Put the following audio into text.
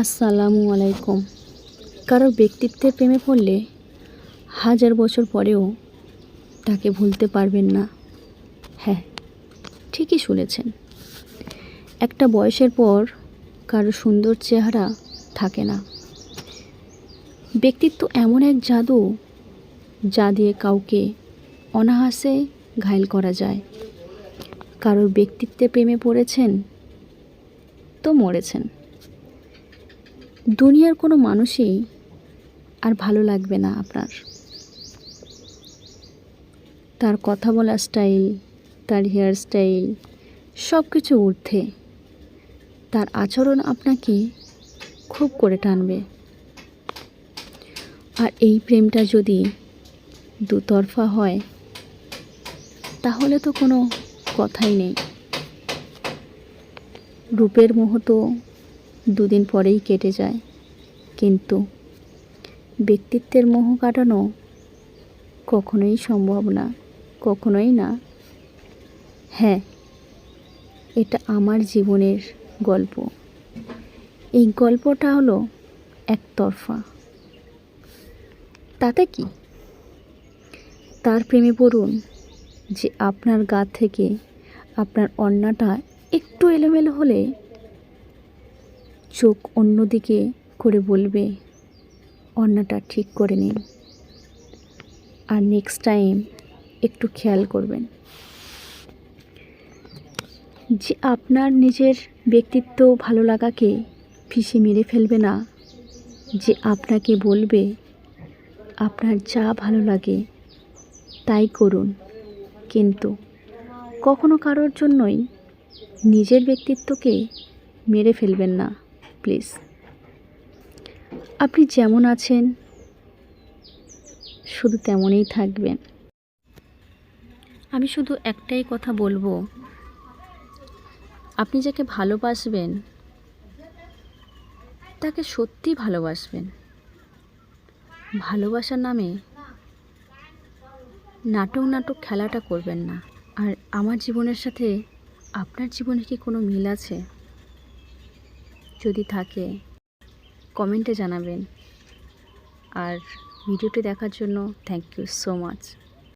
আসসালামু আলাইকুম। কারোর ব্যক্তিত্বের প্রেমে পড়লে হাজার বছর পরেও তাকে ভুলতে পারবেন না। হ্যাঁ ঠিকই শুনেছেন। একটা বয়সের পর কারও সুন্দর চেহারা থাকে না। ব্যক্তিত্ব এমন এক জাদু যা দিয়ে কাউকে অনায়াসে ঘায়ল করা যায়। কারোর ব্যক্তিত্বে প্রেমে পড়েছেন তো মরেছেন। দুনিয়ার কোনো মানুষই আর ভালো লাগবে না আপনার। তার কথা বলার স্টাইল তার হেয়ার স্টাইল সব কিছু ঊর্ধ্বে। তার আচরণ আপনাকে খুব করে টানবে। আর এই প্রেমটা যদি দুতরফা হয়, তাহলে তো কোনো কথাই নেই। রূপের মোহ তো দুদিন পরেই কেটে যায়। কিন্তু ব্যক্তিত্বের মোহ কাটানো কখনোই সম্ভব না, কখনোই না। হ্যাঁ এটা আমার জীবনের গল্প। এই গল্পটা হলো একতরফা। তাতে কি? তার প্রেমে পড়ুন যে আপনার গা থেকে আপনার অন্যটা একটু এলোমেলো হলে চোখ অন্যদিকে করে বলবে, অন্যটা ঠিক করে নিন। আর নেক্সট টাইম একটু খেয়াল করবেন। যে আপনার নিজের ব্যক্তিত্ব ভালো লাগাকে ফিসে মেরে ফেলবে না, যে আপনাকে বলবে, আপনার যা ভালো লাগে তাই করুন। কিন্তু কখনো কারোর জন্যই নিজের ব্যক্তিত্বকে মেরে ফেলবেন না। প্লিজ। আপনি যেমন আছেন, শুধু তেমনই থাকবেন। আমি শুধু একটাই কথা বলব। আপনি যাকে ভালোবাসবেন, তাকে সত্যি ভালোবাসবেন। ভালোবাসার নামে নাটক নাটক খেলাটা করবেন না। আর আমার জীবনের সাথে আপনার জীবনে কি কোনো মিল আছে? যদি থাকে কমেন্টে জানাবেন। আর ভিডিওটি দেখার জন্য থ্যাংক ইউ সো মাচ